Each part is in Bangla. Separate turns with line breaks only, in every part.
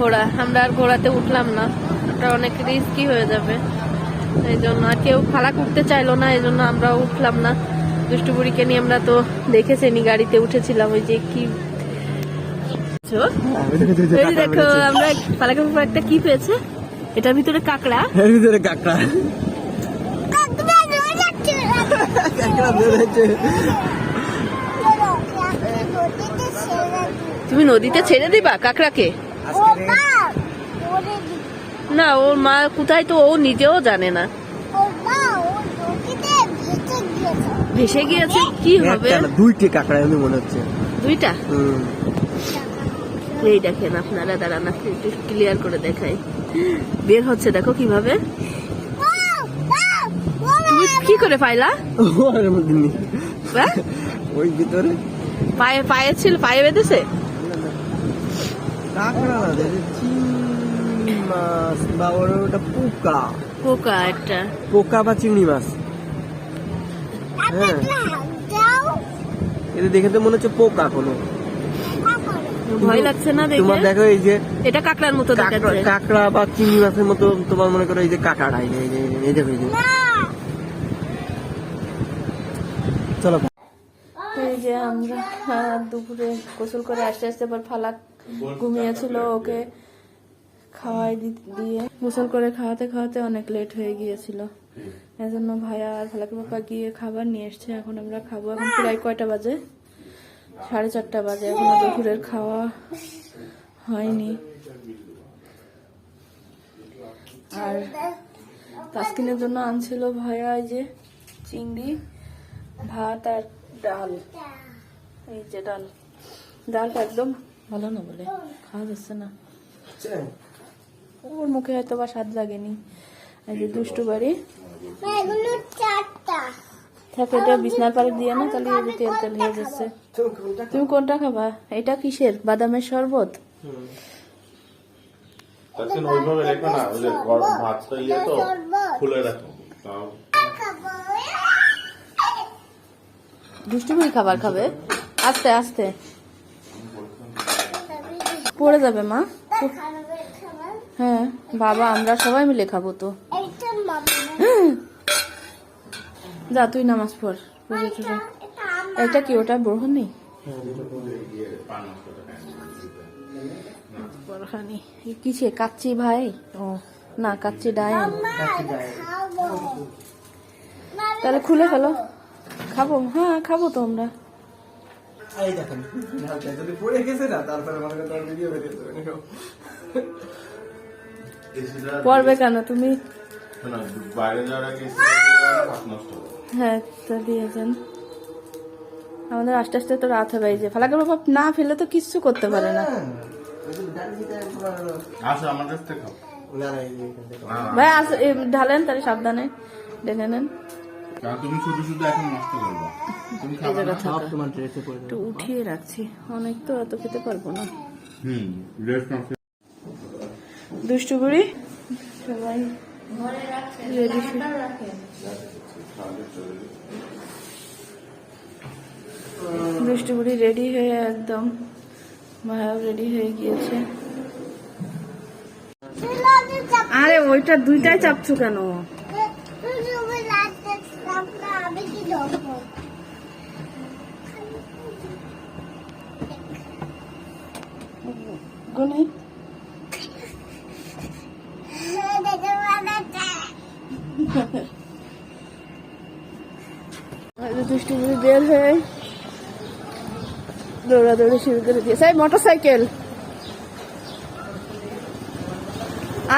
ঘোড়া। আমরা আর ঘোড়াতে উঠলাম না। ওটা অনেক রিস্কি হয়ে যাবে। এই জন্য আর কেউ ফালাক উঠতে চাইলো না এই জন্য আমরা উঠলাম না। দুষ্টু বুড়িকে নিয়ে আমরা তো দেখেছেনি গাড়িতে উঠেছিলাম। ওই যে কি দেখো আমরা একটা কি পেয়েছে? এটার ভিতরে কাকড়া?
এর ভিতরে কাকড়া। কাকড়া
তুমি নদীতে ছেড়ে দিবা কাকড়াকে? না ওর মা কোথায় তো ও নিজেও জানে না। ভেসে গিয়েছে। কি হবে?
দুইটি কাকড়া এমনি মনে হচ্ছে।
দুইটা? এই দেখেন আপনারা দাঁড়ান আপনি একটু ক্লিয়ার করে দেখাই। বের হচ্ছে দেখো কীভাবে। তুমি কি করে পাইলা?
ওর মধ্যে
হ্যাঁ?
ওই ভিতরে।
পায়ে পায়ে ছিল পায়ে বেঁধেছে?
কাকড়া না দেখে চিংড়ি মাছ বা ওর ওটা পোকা।
পোকা একটা।
পোকা বা চিংড়ি মাছ। হ্যাঁ। এটা দেখে তো মনে হচ্ছে পোকা কোনো।
ভয় লাগছে না
তোমার
দেখো
এই যে
এটা কাকড়ার মতো
কাকড়া
দেখাচ্ছে।
কাকড়া বা চিংড়ি মাছের মতো তোমার মনে করো এই যে কাকাড়া এই যে এই দেখো এই যে। চলো।
এই যে আমরা দুপুরে গোসল করে আসতে আসতে পর ফালাক ঘুমিয়েছিল ওকে খাওয়াই দিয়ে। গোসল করে খাওয়াতে খাওয়াতে অনেক লেট হয়ে গিয়েছিল। এজন্য ভাইয়া আর ফালাকের বাবা গিয়ে খাবার নিয়ে এসছে। এখন আমরা খাব। এখন প্রায় কয়টা বাজে? সাড়ে চারটা বাজে। এখন দুপুরের খাওয়া হয়নি। আর তাসকিনের জন্য আনছিল ভাইয়া এই যে চিংড়ি ভাত আর ডাল। এই যে ডাল। ডালটা একদম ভালো না বলে? খাওয়া যাচ্ছে না। ওর মুখে হয়তো বা স্বাদ লাগেনি। এই যে দুষ্টু বাড়ি। থাকে এটা বিছনার পাড়ে দিয়ে না তাহলে এই যে তেল তেল হয়ে যাচ্ছে। তুমি কোনটা খাবা? এটা কিসের? বাদামের শরবত?
তাকে ওইভাবে রেখো না ওই যে ভাতটা ইয়ে তো খুলে রাখো।
খাবার খাবে? আস্তে আস্তে। পড়ে যাবে, মা। হ্যাঁ বাবা, আমরা সবাই মিলে খাব তো। যা, তুই নামাজ পড়। এটা কি, ওটা ব্রহণী বরখানি কিসে, কাচ্চি ভাই? ও, না, কাচ্চি ডায়ন তাহলে খুলে ফেলো। খাব হ্যাঁ খাব তো আমরা।
এই দেখেন যদি পড়ে গেছে না তারপরে মনে করো ভিডিও বেরিয়ে যাবে।
পড়বে কেন তুমি?
বাইরে যাওয়ার আগে।
হ্যাঁ তা দিয়েছেন। আমাদের আস্তে আস্তে তো রাত হবে যে। ফালাকের বাবা না ফেলে তো কিচ্ছু করতে পারে না।
না,
ভাই আস ঢালেন তাহলে সাবধানে ঢেলে নেন।
তুমি শুধু শুধু এখন নষ্ট করবা।
এই জায়গা থাকা একটু উঠিয়ে রাখছি। অনেক তো এত খেতে পারব না।
হুম রেস্ট নষ্ট
দুষ্টু বুড়ি? সবাই রেডি দুষ্টু বুড়ি রেডি হয়ে একদম ভাইয়াও রেডি হয়ে গিয়েছে। আরে ওইটা দুইটাই চাপছো কেন? দুষ্টু বের হয়ে দৌড়াদৌড়ি শুরু করে দিয়েছে। মোটর সাইকেল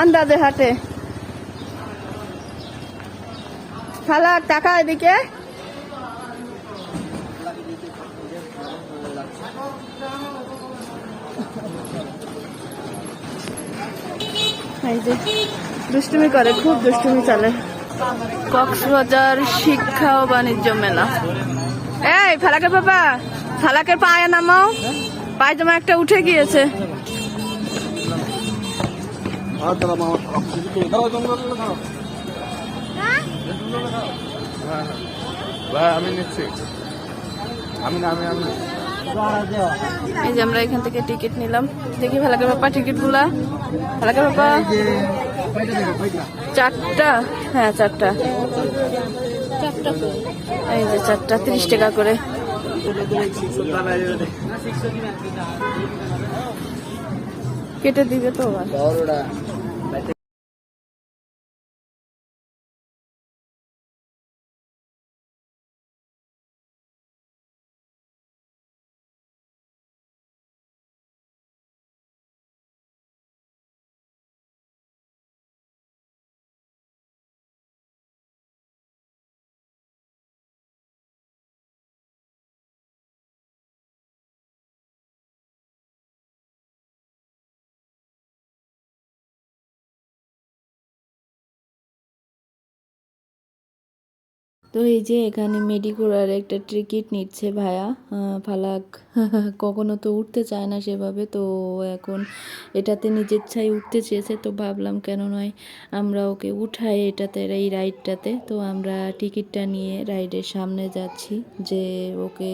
আন্দাজে হাটে। ফালাক টাকা এদিকে। এই যে দুষ্টুমি করে খুব দুষ্টুমি চলে। কক্সবাজার শিক্ষা ও বাণিজ্য মেলা। এই ফালাকের বাবা ফালাকের পায়ে নামাও। পায়জামা একটা উঠে গিয়েছে।
দাও
ভাই আমি নিচ্ছি। আমি না আমি আমি
এই যে আমরা এখান থেকে টিকিট নিলাম। দেখি ভালাকের বাপ্পা টিকিটগুলা ভালাকের বাপ্পা। চারটা? হ্যাঁ চারটা। এই যে চারটা, তিরিশ টাকা করে। কেটে দিবে তো তো এই যে এখানে মেডিকোরার একটা টিকিট নিচ্ছে ভায়া ফালাক। কখনো তো উঠতে চায় না সেভাবে তো এখন এটাতে নিজের ছাই উঠতে চেয়েছে তো ভাবলাম কেন নয় আমরা ওকে উঠাই এটাতে এই রাইডটাতে। তো আমরা টিকিটটা নিয়ে রাইডের সামনে যাচ্ছি যে ওকে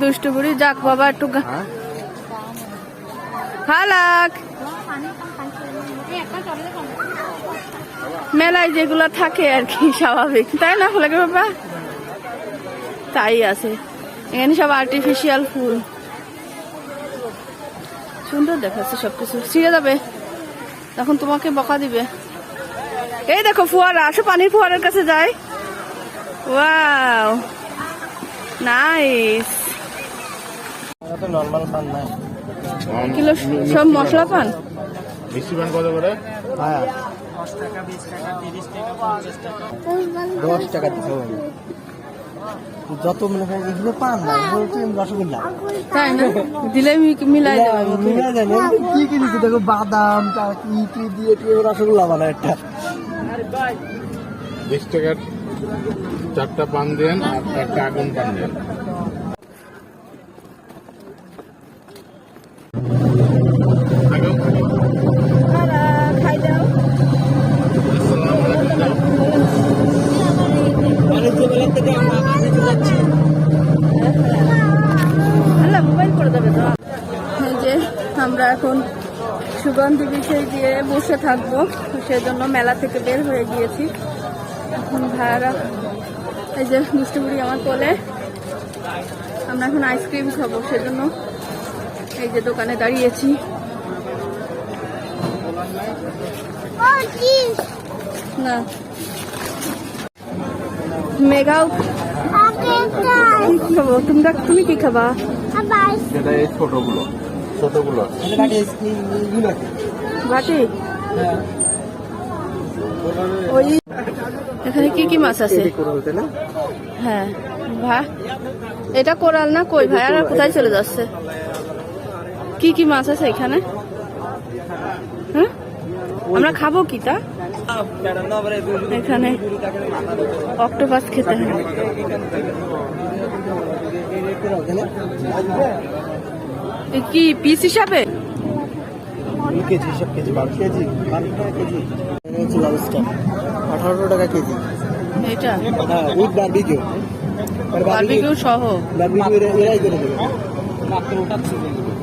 দুষ্টু বুড়ি যাক বাবা একটু ফালাক! মেলায় যেগুলো থাকে আর কি স্বাভাবিক। তাই না ফুলাকে বাবা? তাই আছে। এখানে সব আর্টিফিশিয়াল ফুল। সুন্দর দেখাচ্ছে সবকিছু। ছিঁড়ে যাবে। তখন তোমাকে বকা দিবে। এই দেখো ফুয়ারা আসো পানির ফুয়ারের কাছে যাই। Wow nice.
তো নর্মাল পান নাই
কিলো সব মশলা পান?
মিষ্টি পান কত করে?
হ্যাঁ। দশ টাকা দিতে হবে। যত মনে হয় এগুলো পান না রসগোল্লা।
তাই না? দিলে মিলাই দেবে
মিলা যায় না এগুলো কি কি দিচ্ছে দেখো বাদাম কি কি দিয়ে কি রসগোল্লা বানায় একটা।
বিশ টাকার চারটা পান দেন আর একটা আগুন পান দেন।
বসে থাকব। সেজন্য মেলা থেকে বের হয়ে গিয়েছি। এখন ভাড়া এই যে মিষ্টিমুড়ি আমার কোলে। আমরা এখন আইসক্রিম খাব সেজন্য এই যে দোকানে দাঁড়িয়েছি। না। মেঘাও কি খাব? তোমরা তুমি কি খাবা?
ছোটগুলো ছোটগুলো
হ্যাঁ
ওই এখানে কি কি মাছ আছে? হ্যাঁ ভা এটা কোরাল না কই ভাই? আর কোথায় চলে যাচ্ছে? কি কি মাছ আছে এখানে? হ্যাঁ? আমরা খাব কি তা? এখানে অক্টোপাস খেতে হয়। কি পিস হিসাবে
কেজি সব কেজি বারো কেজি বারো টাকা কেজি। হচ্ছে লবস্টার আঠারো টাকা কেজি।
এটা?
হ্যাঁ উইথ বার্বিকিউ।
বারবিকিউ সহ?
বার্বিকিউ এরাই করে দেবে।
মাত্র ওটা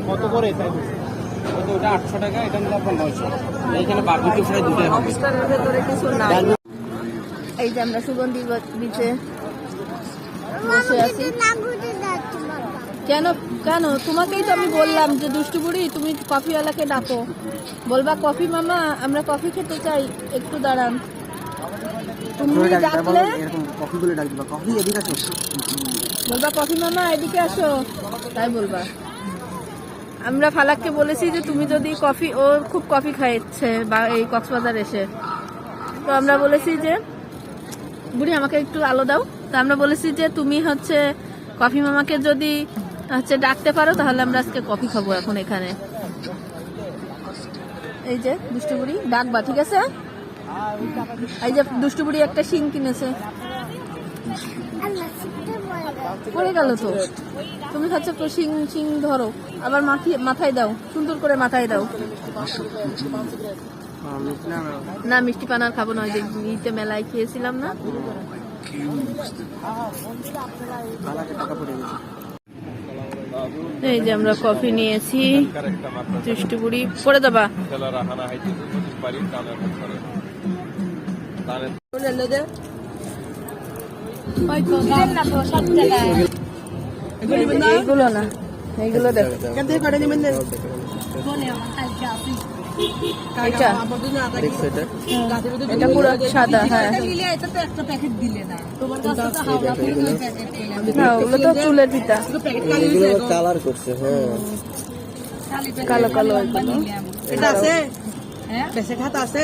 কত করে তাই ওটা আটশো টাকা এটা নিলে আপনার নয়শো। এইখানে বারবিকিউ ফ্রাই দুটোই হবে।
এই যে আমরা সুগন্ধি বিচে বসে আছি। কেন কেন? তোমাকেই তো আমি বললাম যে দুষ্টু বুড়ি তুমি কফিওয়ালাকে ডাকো। বলবা কফি মামা আমরা কফি খেতে চাই। একটু দাঁড়ান। তুমি ডাকলে
কফি বলে ডাক কফি এদিকে আসো।
বলবা কফি মামা এদিকে আসো। তাই বলবা। আমরা ফালাককে বলেছি যে তুমি যদি কফি ও খুব কফি খাইছে বা এই কক্সবাজার এসে। তো আমরা বলেছি যে বুড়ি আমাকে একটু আলো দাও। তো আমরা বলেছি যে তুমি হচ্ছে কফি মামাকে যদি হচ্ছে ডাকতে পারো, তাহলে আমরা আজকে কফি খাব এখন এখানে। এই যে, দুষ্টু বুড়ি, ডাকবা, ঠিক আছে? এই যে, দুষ্টু বুড়ি একটা শিং কিনেছে। পড়ে গেল তো। তুমি হচ্ছে তো শিং শিং ধরো। আবার মাথায় দাও, সুন্দর করে মাথায় দাও। না, মিষ্টি পান আর খাব না, ওই যে ইতে মেলায় খেয়েছিলাম না। এই যে আমরা কফি নিয়েছি দৃষ্টিপুরি পরে দেবা। এইগুলো না এইগুলো দেখো। এটা?
এটা
এটা পুরো সাদা হ্যাঁ। না ওগুলো তো চুলের পিতা
কালার করছে হ্যাঁ।
কালো কালো
এটা আছে?
হ্যাঁ?
বেশি খাত আছে?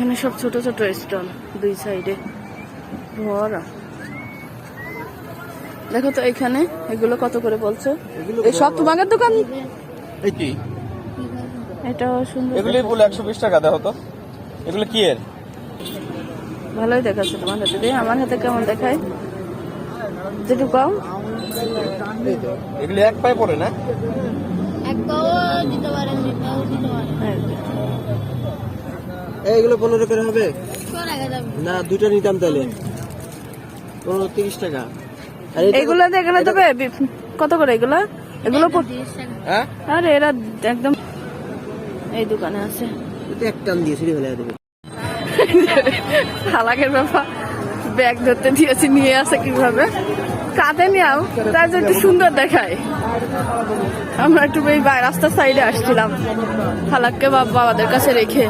এখানে সব ছোট ছোট স্টল দুই সাইডে। ভরা দেখো তো এখানে এগুলো কত করে বলছো? এই সব তোমাদের দোকান?
এই কি?
এটাও সুন্দর।
এগুলি বলে একশো বিশ টাকা দেওয়া হতো এগুলো কি এর?
ভালোই দেখাচ্ছে তোমার হাতে। দিয়ে আমার হাতে কেমন দেখায়? যেটু কম
এগুলো এক পায়ে পড়ে না?
হ্যাঁ।
এইগুলো পনেরো করে হবে? না দুটো নিতাম তাহলে। পনেরো তিরিশ টাকা।
এগুলো দেখলে তবে কত করে এগুলো? এগুলো
হ্যাঁ?
আরে এরা একদম এই দোকানে আছে।
এক টান দিয়ে সিঁড়ি ফেলে দেবে।
হালাকের ব্যাপার। ব্যাগ ধরতে দিয়েছি নিয়ে আসে কীভাবে? কাঁধে নিয়াও তাই যে একটু সুন্দর দেখায়। আমরা একটু এই রাস্তার সাইডে আসছিলাম। হালাককে বাবাদের কাছে রেখে।